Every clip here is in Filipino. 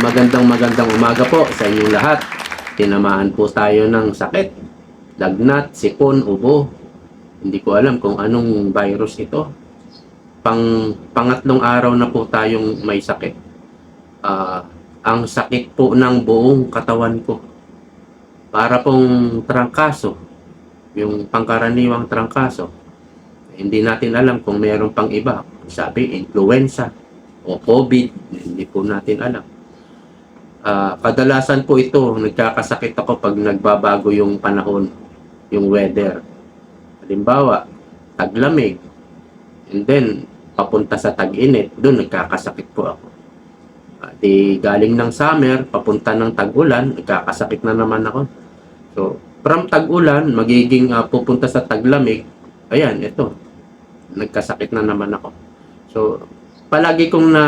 Magandang magandang umaga po sa inyong lahat. Tinamaan po tayo ng sakit. Lagnat, sipon, ubo. Hindi ko alam kung anong virus ito. Pang pangatlong araw na po tayong may sakit. Ah, ang sakit po ng buong katawan ko. Para pong trangkaso. Yung pangkaraniwang trangkaso. Hindi natin alam kung mayroon pang iba. Sabi, influenza o COVID. Hindi po natin alam. Ah, kadalasan po ito, nagkakasakit ako pag nagbabago yung panahon, yung weather. Halimbawa, taglamig, and then papunta sa tag-init, doon nagkakasakit po ako. Ah, di galing ng summer, papunta ng tag-ulan, nagkakasakit na naman ako. So, from tag-ulan, magiging ah, pupunta sa taglamig, ayan, ito, nagkasakit na naman ako. So, palagi kong na,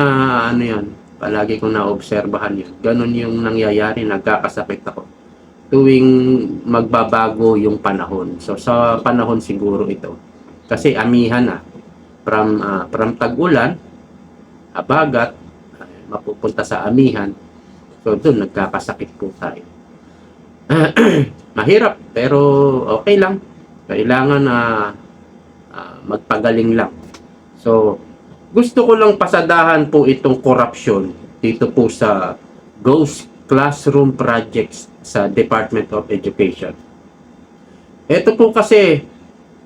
ano yan, palagi kong naobserbahan yun. Ganon yung nangyayari, nagkakasakit ako. Tuwing magbabago yung panahon. So, sa panahon siguro ito. Kasi amihan na. From, ah, from tag-ulan, abagat, ay, mapupunta sa amihan. So, doon nagkakasakit po tayo. Mahirap, pero okay lang. Kailangan na ah, magpagaling lang. So, gusto ko lang pasadahan po itong corruption dito po sa Ghost Classroom Projects sa Department of Education. Ito po kasi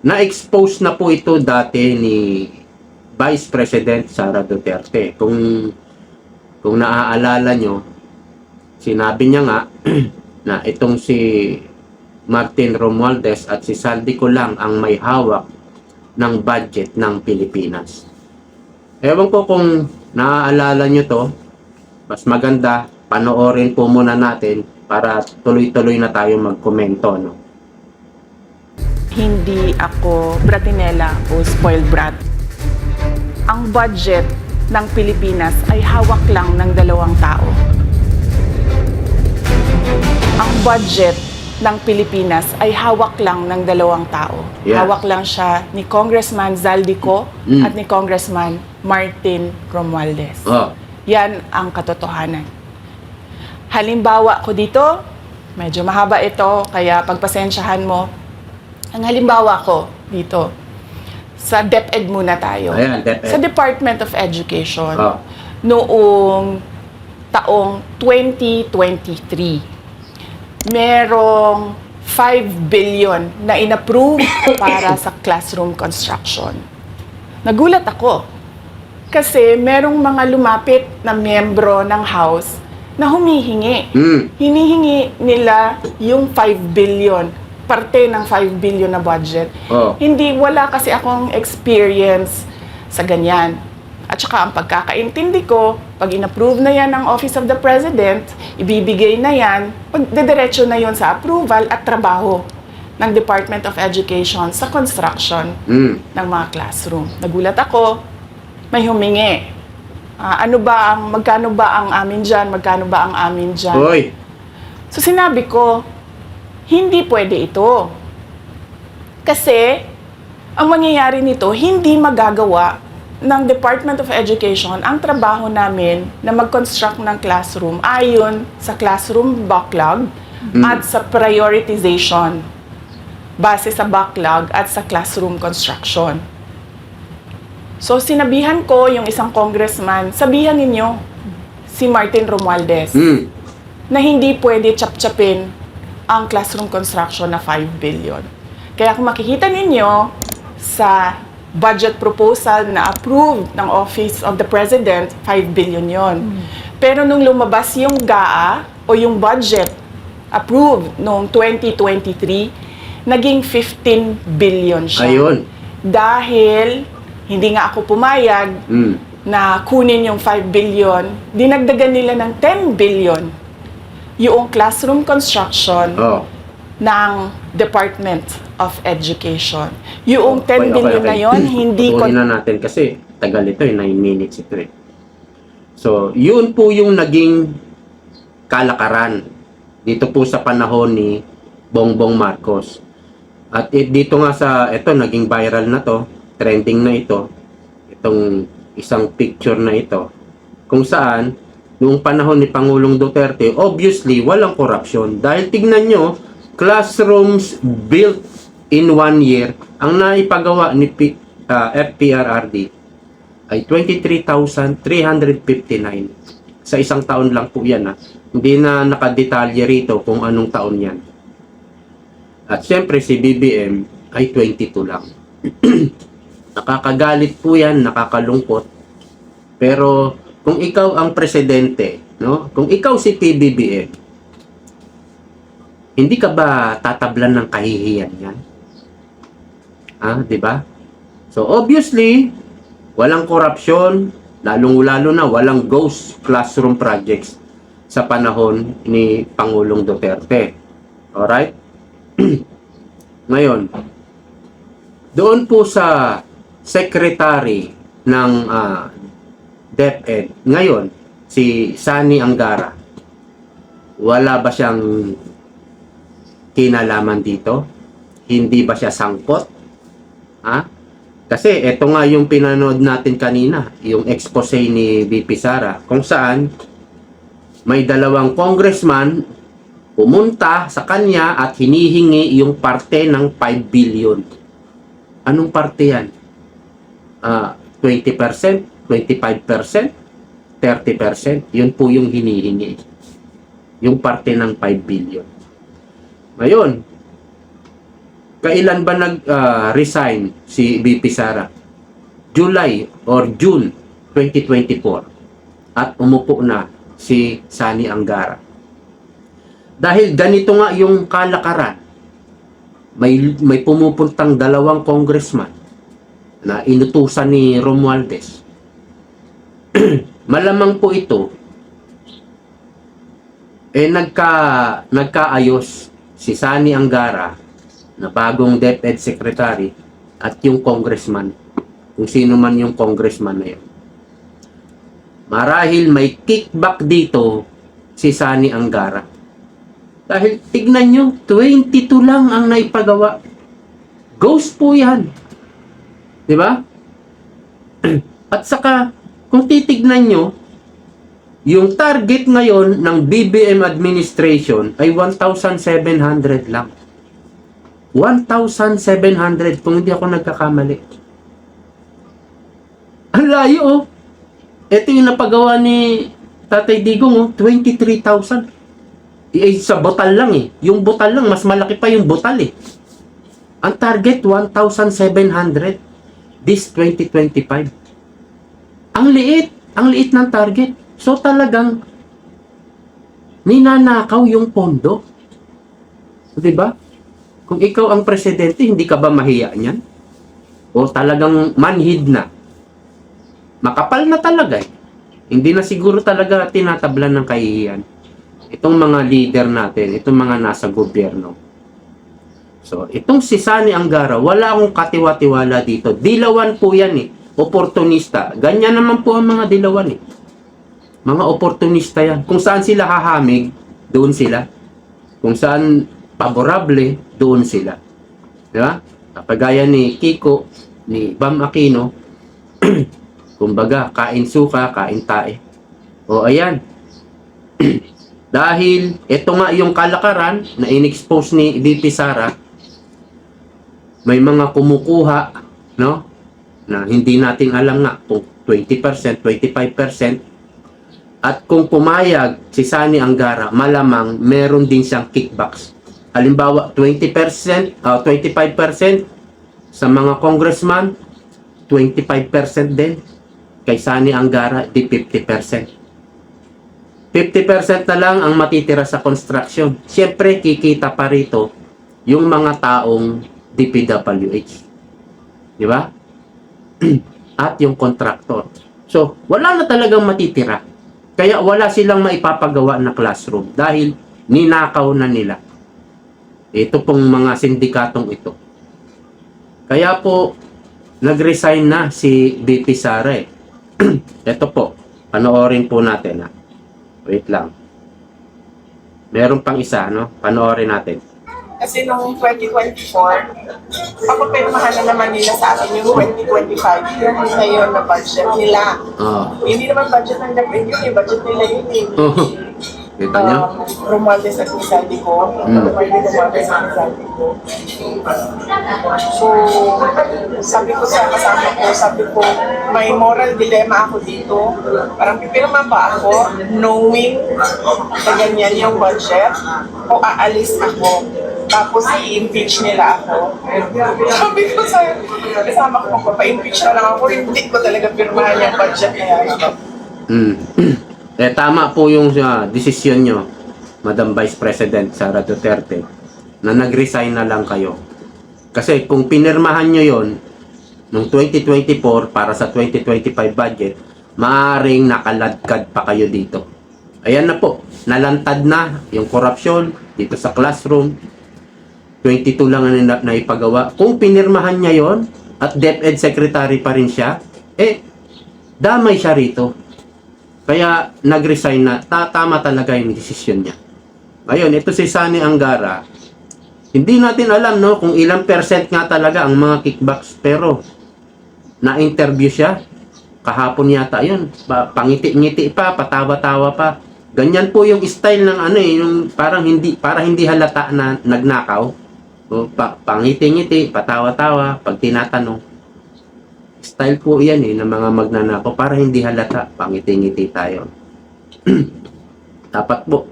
na-expose na po ito dati ni Vice President Sara Duterte. Kung kung naaalala nyo, sinabi niya nga na itong si Martin Romualdez at si Saldi ko lang ang may hawak ng budget ng Pilipinas. Ewan ko kung naaalala nyo to, mas maganda, panoorin po muna natin para tuloy-tuloy na tayo magkomento. No? hindi ako bratinela o spoiled brat. Ang budget ng Pilipinas ay hawak lang ng dalawang tao. Ang budget ng Pilipinas ay hawak lang ng dalawang tao. Yeah. Hawak lang siya ni Congressman Zaldico Mm. at ni Congressman Martin Romualdez. Oh, Yan ang katotohanan. Halimbawa ko dito, medyo mahaba ito, kaya pagpasensyahan mo. Ang halimbawa ko dito, sa DepEd muna tayo. ayan, DepEd. Sa Department of Education, Oh. noong taong 2023, merong 5 billion na inapprove para sa classroom construction. Nagulat ako kasi merong mga lumapit na miyembro ng House na humihingi. Mm. Hinihingi nila yung 5 billion, parte ng 5 billion na budget. Oh. Hindi, wala kasi akong experience sa ganyan. At saka ang pagkakaintindi ko, pag inapprove na yan ng Office of the President, ibibigay na yan, pagdediretso na yon sa approval at trabaho ng Department of Education sa construction Mm. ng mga classroom. Nagulat ako, may humingi. Ah, ano ba ang, magkano ba ang amin dyan, magkano ba ang amin dyan? Hoy, So sinabi ko, hindi pwede ito. Kasi, ang mangyayari nito, hindi magagawa ng Department of Education ang trabaho namin na mag-construct ng classroom ayon sa classroom backlog at sa prioritization base sa backlog at sa classroom construction. So sinabihan ko yung isang congressman, sabihan ninyo si Martin Romualdez mm. na hindi pwede chap-chapin ang classroom construction na 5 billion. Kaya kung makikita ninyo sa budget proposal na approved ng Office of the President, 5 billion yon. Pero nung lumabas yung GAA o yung budget approved noong 2023, naging 15 billion siya. ayun. Dahil hindi nga ako pumayag Mm. na kunin yung 5 billion, dinagdagan nila ng 10 billion yung classroom construction Oh. ng Department of Education. Yung Okay, 10 okay, billion okay. na yon hindi ko na natin kasi tagal ito eh, 9 minutes ito eh. So, yun po yung naging kalakaran dito po sa panahon ni Bongbong Marcos. At it, dito nga sa, ito, naging viral na to, trending na ito, itong isang picture na ito, kung saan noong panahon ni Pangulong Duterte, obviously, walang korupsyon. Dahil tignan nyo, classrooms built in one year, ang naipagawa ni P, ah, FPRRD ay 23,359. Sa isang taon lang po yan. Ha. Hindi na nakadetalye rito kung anong taon yan. At syempre si BBM ay 22 lang. Nakakagalit po yan, nakakalungkot. Pero kung ikaw ang presidente, no? Kung ikaw si PBBM, hindi ka ba tatablan ng kahihiyan yan? Ah, 'di ba? So obviously, walang korupsyon, lalong-lalo na walang ghost classroom projects sa panahon ni Pangulong Duterte. Alright? Ngayon, doon po sa secretary ng ah, DepEd, ngayon, si Sani Angara, wala ba siyang kinalaman dito? Hindi ba siya sangkot? Ha? Kasi ito nga yung pinanood natin kanina, yung expose ni VP Sara, kung saan may dalawang congressman pumunta sa kanya at hinihingi yung parte ng 5 billion. Anong parte yan? Ah, 20%, 25%, 30%. Yun po yung hinihingi. Yung parte ng 5 billion. Ngayon, kailan ba nag-resign si BP Sara? July or June 2024. At umupo na si Sani Angara. Dahil ganito nga yung kalakaran, may, may pumupuntang dalawang congressman na inutusan ni Romualdez. Malamang po ito, eh nagka, nagkaayos si Sani Angara na bagong DepEd Secretary at yung congressman, kung sino man yung congressman na yun. Marahil may kickback dito si Sani Angara. Dahil tignan nyo, 22 lang ang naipagawa. Ghost po yan. Di ba? At saka, kung titignan nyo, yung target ngayon ng BBM administration ay 1,700 lang. 1,700 kung hindi ako nagkakamali. Ang layo oh. Ito yung napagawa ni Tatay Digong oh, 23,000. Eh, sa botal lang eh. Yung botal lang, mas malaki pa yung botal eh. Ang target, 1,700. This 2025. Ang liit. Ang liit ng target. So talagang ninanakaw yung pondo. Di ba? Kung ikaw ang presidente, hindi ka ba mahiya niyan? O talagang manhid na? Makapal na talaga eh. Hindi na siguro talaga tinatablan ng kahihiyan. Itong mga leader natin, itong mga nasa gobyerno. So, itong si Sani Angara, wala akong katiwa-tiwala dito. Dilawan po yan eh. Oportunista. Ganyan naman po ang mga dilawan eh. Mga oportunista yan. Kung saan sila hahamig, doon sila. Kung saan paborable, doon sila. Di ba? Kapagaya ni Kiko, ni Bam Aquino, kumbaga, kain suka, kain tae. O ayan. Dahil ito nga yung kalakaran na inexpose ni VP Sara, may mga kumukuha, no? Na hindi natin alam nga kung 20%, 25%. At kung pumayag si Sani Angara, malamang meron din siyang kickbacks. Halimbawa, 20%, uh, 25% sa mga congressman, 25% din. Kay Sani Angara, di 50%. 50% na lang ang matitira sa construction. Siyempre, kikita pa rito yung mga taong DPWH. Di ba? At yung contractor. So, wala na talagang matitira. Kaya wala silang maipapagawa na classroom dahil ninakaw na nila. Ito pong mga sindikatong ito. Kaya po, nag-resign na si BP Sara eh. Ito po, panoorin po natin ha. Wait lang. Meron pang isa, no? Panoorin natin. Kasi noong 2024, papapirmahan na naman nila sa akin yung 2025, yung ngayon na budget nila. Oh. Hindi naman budget ng DepEd yun, eh, budget nila yun. Oh. Kita nyo? Um, Romualdez at Rizaldi ko. Mm. Romualdez at Rizaldi ko. So, sabi ko sa kasama ko, sabi ko, may moral dilemma ako dito. Parang pipirma ba ako knowing na ganyan yung budget o aalis ako tapos i-impeach nila ako. Sabi ko sa kasama ko, magpapa-impeach na lang ako, hindi ko talaga pirmahan yung budget na yan. Mm. eh, tama po yung uh, desisyon nyo, Madam Vice President Sara Duterte, na nag-resign na lang kayo. Kasi kung pinirmahan nyo yon noong 2024 para sa 2025 budget, maaring nakaladkad pa kayo dito. Ayan na po, nalantad na yung korupsyon dito sa classroom. 22 lang ang na, naipagawa. Kung pinirmahan niya yon at DepEd Secretary pa rin siya, eh, damay siya rito. Kaya nag-resign na, ta tama talaga yung desisyon niya. Ngayon, ito si Sunny Angara, hindi natin alam no kung ilang percent nga talaga ang mga kickbacks pero na-interview siya kahapon yata yun pa, pangiti-ngiti pa patawa-tawa pa ganyan po yung style ng ano eh yung parang hindi para hindi halata na nagnakaw o, pa, pangiti-ngiti patawa-tawa pag tinatanong. Style po yan eh ng mga magnanakaw para hindi halata pangiti-ngiti tayo. Dapat po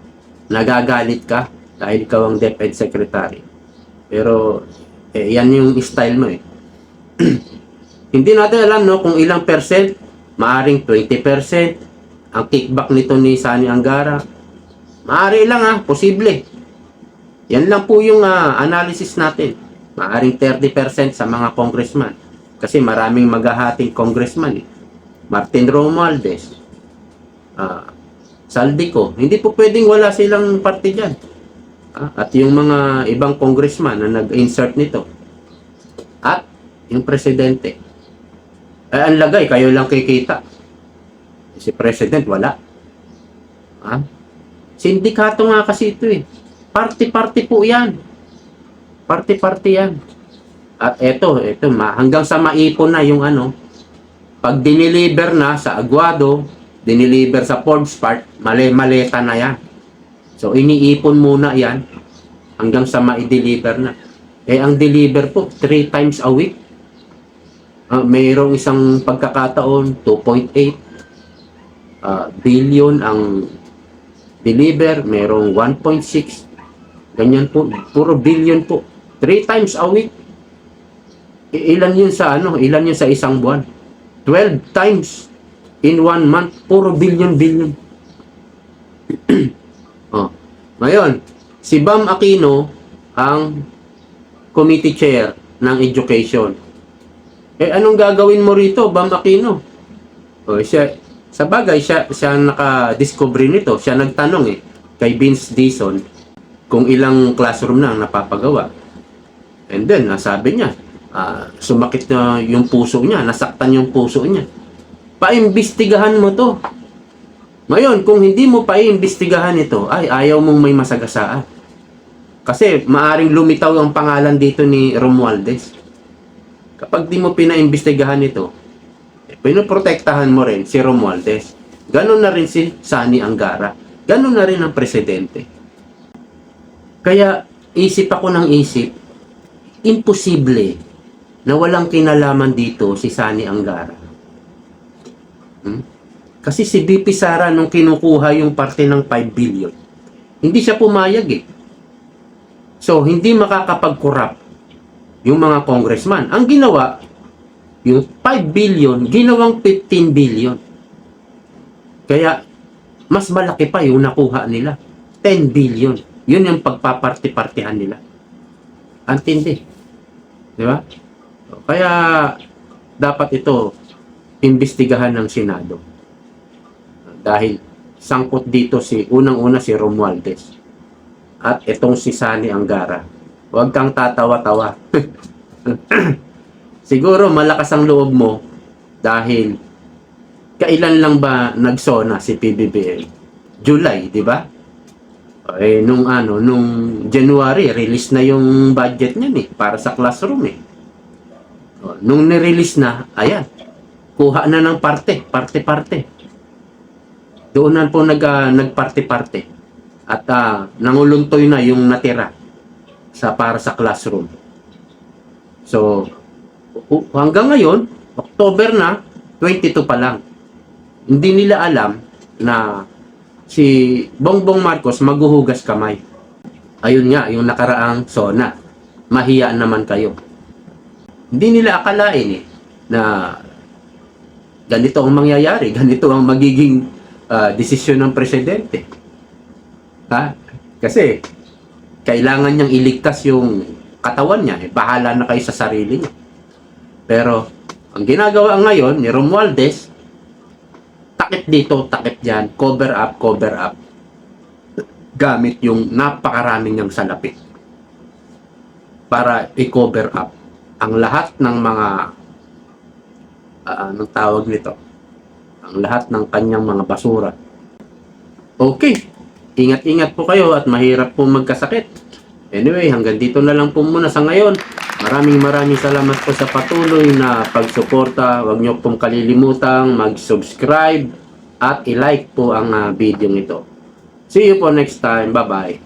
nagagalit ka dahil ikaw ang DepEd Secretary. Pero eh, yan yung style mo eh. Hindi natin alam no kung ilang percent, maaring 20% ang kickback nito ni Sani Angara. Maari lang ah, posible. Yan lang po yung ah, analysis natin. Maaring 30% sa mga congressman. Kasi maraming maghahating congressman eh. Martin Romualdez, ah, Saldico. Hindi po pwedeng wala silang parte dyan. Ah, at yung mga ibang congressman na nag-insert nito. At yung presidente. Eh, ang lagay, kayo lang kikita. Si President, wala. Ha? Sindikato nga kasi ito eh. Party-party po yan. Party-party yan. At eto, eto, hanggang sa maipon na yung ano, pag diniliver na sa Aguado, diniliver sa Forbes Park, mali-maleta na yan. So, iniipon muna yan hanggang sa ma-deliver na. Eh, ang deliver po, three times a week. Ah, mayroong isang pagkakataon 2.8 ah, billion ang deliver, mayroong 1.6 ganyan po, puro billion po. 3 times a week. Ilan yun sa ano, ilan yun sa isang buwan? 12 times in one month, puro billion billion. Oh. ngayon si Bam Aquino ang committee chair ng education. Eh, anong gagawin mo rito, Bam Aquino? O, siya, sa bagay, siya, siya ang naka-discover nito. Siya nagtanong eh, kay Vince Dison, kung ilang classroom na ang napapagawa. And then, nasabi niya, ah, sumakit na yung puso niya, nasaktan yung puso niya. Paimbestigahan mo to. Ngayon, kung hindi mo paimbestigahan ito, ay, ayaw mong may masagasaan. Kasi, maaring lumitaw ang pangalan dito ni Romualdez kapag di mo pinaimbestigahan ito, eh, pinoprotektahan mo rin si Romualdez. Ganon na rin si Sani Angara. Ganon na rin ang presidente. Kaya isip ako ng isip, imposible na walang kinalaman dito si Sani Angara. Hmm? Kasi si BP Sara nung kinukuha yung parte ng 5 billion, hindi siya pumayag eh. So, hindi makakapag-corrupt yung mga congressman. Ang ginawa, yung 5 billion, ginawang 15 billion. Kaya, mas malaki pa yung nakuha nila. 10 billion. Yun yung pagpaparti-partihan nila. Antindi. Di ba? Kaya, dapat ito, imbestigahan ng Senado. Dahil, sangkot dito si, unang-una si Romualdez. At itong si Sani Angara. Huwag kang tatawa-tawa. Siguro malakas ang loob mo dahil kailan lang ba nagsona si PBBM? July, di ba? Eh, nung ano, nung January, release na yung budget niyan eh, para sa classroom eh. O, Nung nirelease na, ayan, kuha na ng parte, parte-parte. Doon na po nag, ah, nagparte-parte. At ah, nanguluntoy na yung natira sa para sa classroom. So, hanggang ngayon, October na, 22 pa lang. Hindi nila alam na si Bongbong Marcos maghuhugas kamay. Ayun nga, yung nakaraang SONA. Mahiya naman kayo. Hindi nila akalain eh, na ganito ang mangyayari, ganito ang magiging ah, desisyon ng presidente. Ha? Kasi, kailangan niyang iligtas yung katawan niya. Eh, bahala na kayo sa sarili niya. Pero, ang ginagawa ngayon ni Romualdez, takip dito, takip dyan, cover up, cover up. Gamit yung napakaraming niyang salapit. Para i-cover up ang lahat ng mga ah, anong tawag nito? Ang lahat ng kanyang mga basura. Okay. Ingat-ingat po kayo at mahirap po magkasakit. Anyway, hanggang dito na lang po muna sa ngayon. Maraming maraming salamat po sa patuloy na pagsuporta. Huwag niyo pong kalilimutang mag-subscribe at i-like po ang ah, video ito. See you po next time. Bye-bye.